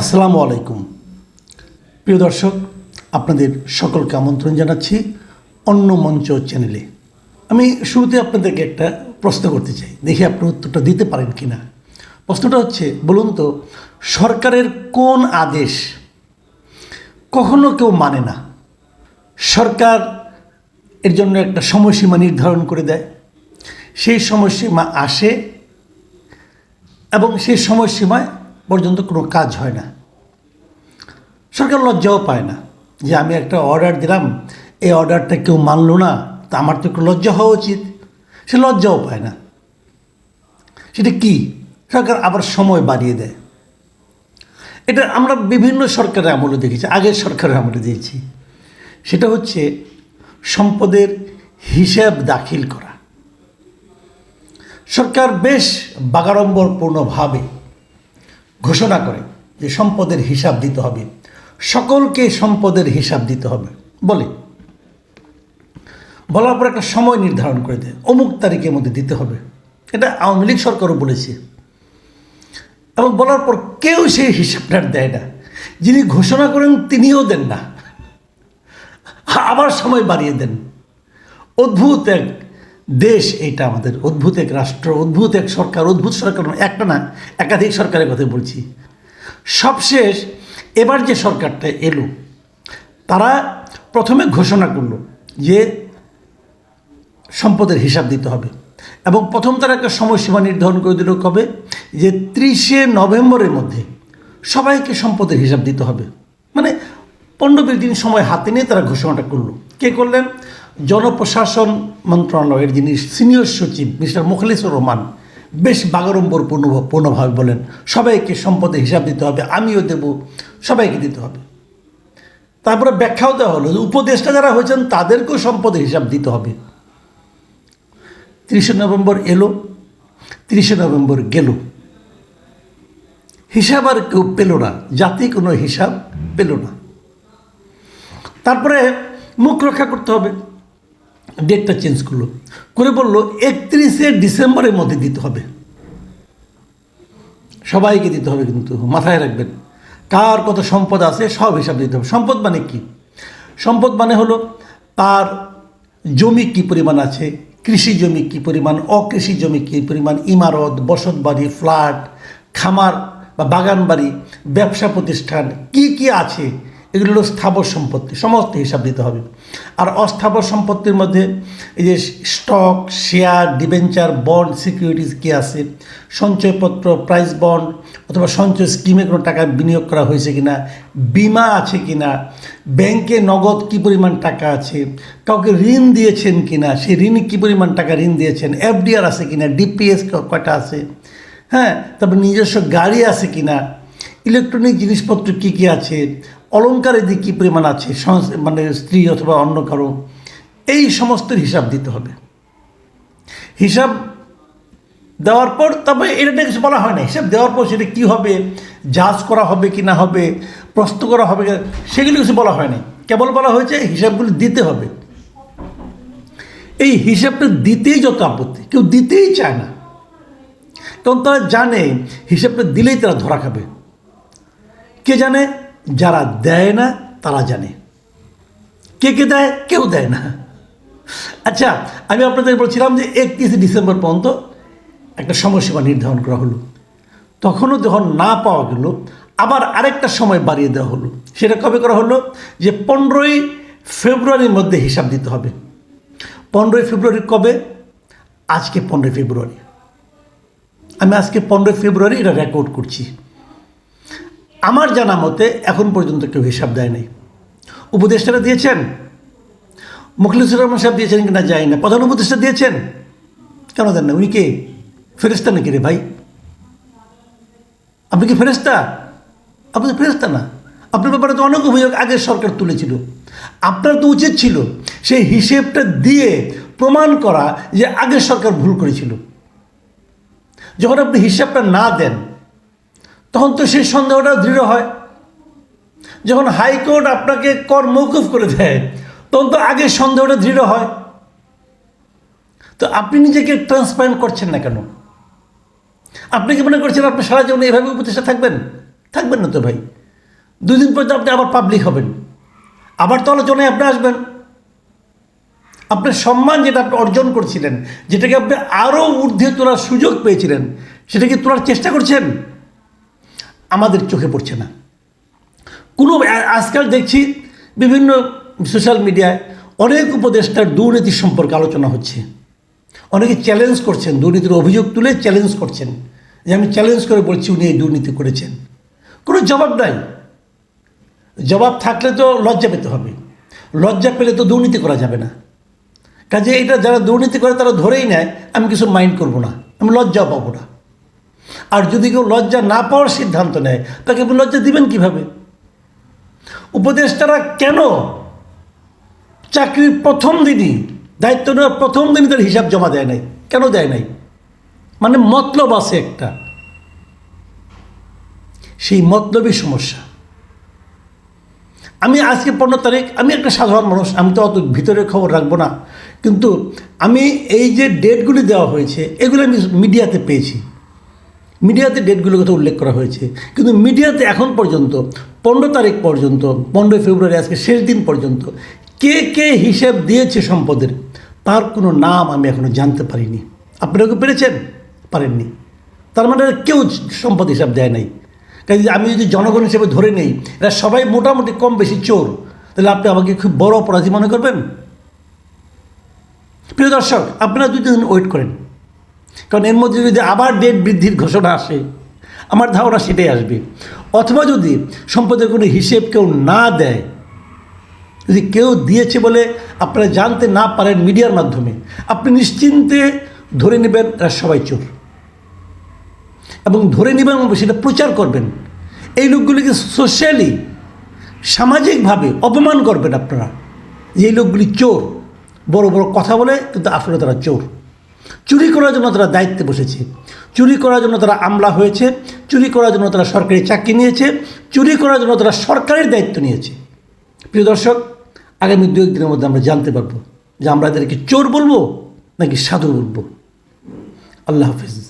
আসসালামু আলাইকুম। প্রিয় দর্শক, আপনাদের সকলকে আমন্ত্রণ জানাচ্ছি অন্য মঞ্চ চ্যানেলে। আমি শুরুতে আপনাদেরকে একটা প্রশ্ন করতে চাই। দেখি আপনি উত্তরটা দিতে পারেন কি না প্রশ্নটা হচ্ছে, বলুন তো, সরকারের কোন আদেশ কখনো কেউ মানে না? সরকার এর জন্য একটা সময়সীমা নির্ধারণ করে দেয়। সেই সময়সীমা আসে এবং সেই সময়সীমায় পর্যন্ত কোনো কাজ হয় না। সরকার লজ্জাও পায় না যে আমি একটা অর্ডার দিলাম, এই অর্ডারটা কেউ মানলো না, তা আমার তো একটু লজ্জা হওয়া উচিত। সে লজ্জাও পায় না। সেটা কি? সরকার আবার সময় বাড়িয়ে দেয়। এটা আমরা বিভিন্ন সরকারের আমলে দেখেছি, আগের সরকারের আমলে দিয়েছি সেটা হচ্ছে সম্পদের হিসাব দাখিল করা। সরকার বেশ বাগাড়ম্বরপূর্ণভাবে ঘোষণা করে যে সম্পদের হিসাব দিতে হবে। সকলকে সম্পদের হিসাব দিতে হবে। বলে, বলার পর একটা সময় নির্ধারণ করে দেয়। অমুক তারিখের মধ্যে দিতে হবে। এটা আওয়ামী লীগ সরকারও বলেছে। এবং বলার পর কেউ সেই হিসাবটা দেয় না। যিনি ঘোষণা করেন তিনিও দেন না। আবার সময় বাড়িয়ে দেন। অদ্ভুত এক দেশ এটা আমাদের অদ্ভুত এক রাষ্ট্র, অদ্ভুত এক সরকার, অদ্ভুত সরকার একটা না, একাধিক সরকারের কথা বলছি। সবশেষ এবার যে সরকারটা এলো, তারা প্রথমে ঘোষণা করল যে সম্পদের হিসাব দিতে হবে এবং প্রথম তারা একটা সময়সীমা নির্ধারণ করে দিল কবে? যে ত্রিশে নভেম্বরের মধ্যে সবাইকে সম্পদের হিসাব দিতে হবে। মানে পনেরো বিশ দিন সময় হাতে নিয়ে তারা ঘোষণাটা করল। কে করলেন? জনপ্রশাসন মন্ত্রণালয়ের যিনি সিনিয়র সচিব, মিস্টার মুখলিসুর রহমান, বেশ বাগড়ম্বর পূর্ণ পূর্ণভাবে বলেন, সবাইকে সম্পদের হিসাব দিতে হবে, আমিও দেব, সবাইকে দিতে হবে। তারপরে ব্যাখ্যাও দেওয়া হলো উপদেষ্টা যারা হয়েছেন, তাদেরকেও সম্পদের হিসাব দিতে হবে। তিরিশে নভেম্বর এলো, তিরিশে নভেম্বর গেল। হিসাব আর কেউ পেল না, জাতি কোনো হিসাব পেল না। তারপরে মুখ রক্ষা করতে হবে। ডেটটা চেঞ্জ করল। করে বলল, একত্রিশে ডিসেম্বরের মধ্যে দিতে হবে। সবাইকে দিতে হবে কিন্তু, মাথায় রাখবেন। কার কত সম্পদ আছে, সব হিসাব দিতে হবে। সম্পদ মানে কি? সম্পদ মানে হলো, তার জমি কি পরিমাণ আছে, কৃষি জমি কি পরিমাণ, অকৃষি জমি কি পরিমাণ, ইমারত বসত বাড়ি ফ্ল্যাট, খামার বা বাগান বাড়ি ব্যবসা প্রতিষ্ঠান, কি কি আছে এগুলো স্থাবর সম্পত্তি, সমস্ত হিসাব দিতে হবে। আর অস্থাবর সম্পত্তির মধ্যে এই যে stock share debenture bond securities কী আছে, সঞ্চয়পত্র প্রাইস বন্ড অথবা সঞ্চয় স্কিমে কোনো টাকা বিনিয়োগ করা হয়েছে কি না বিমা আছে কিনা ব্যাংকে নগদ কী পরিমাণ টাকা আছে, কাউকে ঋণ দিয়েছেন কি না সেই ঋণে কী পরিমাণ টাকা ঋণ দিয়েছেন এফডিআর আছে কিনা ডিপিএস কটা আছে হ্যাঁ তারপর নিজস্ব গাড়ি আছে কিনা ইলেকট্রনিক জিনিসপত্র কী কী আছে? অলঙ্কারের দিক কী পরিমাণ আছে? মানে স্ত্রী অথবা অন্য কারও? এই সমস্ত হিসাব দিতে হবে। হিসাব দেওয়ার পর, তবে এটা কিছু বলা হয় না। হিসাব দেওয়ার পর সেটা কী হবে? জাজ করা হবে কি না হবে? প্রশ্ন করা হবে সেগুলি কিছু বলা হয়নি। কেবল বলা হয়েছে হিসাবগুলি দিতে হবে। এই হিসাবটা দিতেই যত আপত্তি। কেউ দিতেই চায় না। কারণ তারা জানে হিসাবটা দিলেই তারা ধরা খাবে। কে জানে? যারা দেয় না, তারা জানে। কে কে দেয়? কেউ দেয় না। আচ্ছা আমি আপনাদের বলছিলাম যে একত্রিশে ডিসেম্বর পর্যন্ত একটা সময়সীমা নির্ধারণ করা হলো। তখনও যখন না পাওয়া গেল, আবার আরেকটা সময় বাড়িয়ে দেওয়া হলো। সেটা কবে করা হলো? যে পনেরোই ফেব্রুয়ারির মধ্যে হিসাব দিতে হবে। পনেরোই ফেব্রুয়ারি কবে? আজকে পনেরোই ফেব্রুয়ারি। আমি আজকে পনেরোই ফেব্রুয়ারি এটা রেকর্ড করছি। আমার জানা মতে এখন পর্যন্ত কেউ হিসাব দেয় নাই। উপদেষ্টারা দিয়েছেন। মুখলিসুর রহমান সাহেব দিয়েছেন কিনা যায় না। প্রধান উপদেষ্টা দিয়েছেন। কেন দেন না? উনি কে? ফেরেস্তা নাকি রে ভাই? আপনি কি ফেরেস্তা আপনি তো ফেরেস্তা না। আপনার ব্যাপারে তো অনেক অভিযোগ আগের সরকার তুলেছিল। আপনার তো উচিত ছিল সেই হিসেবটা দিয়ে প্রমাণ করা যে আগের সরকার ভুল করেছিল। যখন আপনি হিসাবটা না দেন তখন তো সেই সন্দেহটা দৃঢ় হয়। যখন হাইকোর্ট আপনাকে কর মৌকুফ করে দেয়, তখন তো আগে সন্দেহটা দৃঢ় হয়। তো আপনি নিজেকে ট্রান্সপারেন্ট করছেন না কেন? আপনি কি মনে করছেন আপনি সারা জীবন এইভাবে উপদেশে থাকবেন? থাকবেন না তো ভাই। দুই দিন পর তো আপনি আবার পাবলিক হবেন। আবার তো আলোচনায় আপনি আসবেন। আপনার সম্মান যেটা আপনি অর্জন করছিলেন, যেটাকে আপনি আরও ঊর্ধ্বে তোলার সুযোগ পেয়েছিলেন, সেটাকে তোলার চেষ্টা করছেন? আমাদের চোখে পড়ছে না। কোনো, আজকাল দেখছি বিভিন্ন সোশ্যাল মিডিয়ায় অনেক উপদেষ্টার দুর্নীতি সম্পর্কে আলোচনা হচ্ছে। অনেকে চ্যালেঞ্জ করছেন, দুর্নীতির অভিযোগ তুলে চ্যালেঞ্জ করছেন, যে আমি চ্যালেঞ্জ করে বলছি উনি এই দুর্নীতি করেছেন। কোনো জবাব নাই। জবাব থাকলে তো লজ্জা পেতে হবে। লজ্জা পেলে তো দুর্নীতি করা যাবে না। কাজে এটা যারা দুর্নীতি করে তারা ধরেই নেয়, আমি কিছু মাইন্ড করব না, আমি লজ্জাও পাবো না। আর যদি কেউ লজ্জা না পাওয়ার সিদ্ধান্ত নেয়, তাকে আপনি লজ্জা দিবেন কীভাবে? উপদেষ্টারা কেন চাকরির প্রথম দিনই, দায়িত্ব নেওয়ার প্রথম দিনই তার হিসাব জমা দেয় নাই? কেন দেয় নাই? মানে মতলব আছে একটা। সেই মতলবই সমস্যা। আমি আজকে পনেরো তারিখ, আমি একটা সাধারণ মানুষ, আমি তো অত ভিতরে খবর রাখব না। কিন্তু আমি এই যে ডেটগুলি দেওয়া হয়েছে, এগুলো আমি মিডিয়াতে পেয়েছি। মিডিয়াতে ডেটগুলোর কথা উল্লেখ করা হয়েছে। কিন্তু মিডিয়াতে এখন পর্যন্ত, পনেরো তারিখ পর্যন্ত, পনেরোই ফেব্রুয়ারি আজকে শেষ দিন পর্যন্ত, কে কে হিসেব দিয়েছে সম্পদের, তার কোনো নাম আমি এখনও জানতে পারিনি। আপনারা কি পেরেছেন? পারেননি। তার মানে কেউ সম্পদ হিসাব দেয় নাই। কাজে আমি যদি জনগণ হিসেবে ধরে নেই, এরা সবাই মোটামুটি কম বেশি চোর, তাহলে আপনি আমাকে খুব বড় অপরাধী মনে করবেন? প্রিয় দর্শক, আপনারা দুই দিন ওয়েট করেন। কারণ এর মধ্যে যদি আবার ডেট বৃদ্ধির ঘোষণা আসে, আমার ধারণা সেটাই আসবে। অথবা যদি সম্পদের কোনো হিসেব কেউ না দেয়, যদি কেউ দিয়েছে বলে আপনারা জানতে না পারেন মিডিয়ার মাধ্যমে, আপনি নিশ্চিন্তে ধরে নেবেন এরা সবাই চোর। এবং ধরে নেবেন সেটা প্রচার করবেন। এই লোকগুলিকে সোশ্যালি সামাজিকভাবে অপমান করবেন আপনারা যে এই লোকগুলি চোর। বড় বড় কথা বলে, কিন্তু আসলে তারা চোর। চুরি করার জন্য তারা দায়িত্বে বসেছে। চুরি করার জন্য তারা আমলা হয়েছে। চুরি করার জন্য তারা সরকারি চাকরি নিয়েছে। চুরি করার জন্য তারা সরকারের দায়িত্ব নিয়েছে। প্রিয় দর্শক, আগামী দু একদিনের মধ্যে আমরা জানতে পারব যে আমরা এদেরকে চোর বলব নাকি সাধু বলব। আল্লাহ হাফিজ।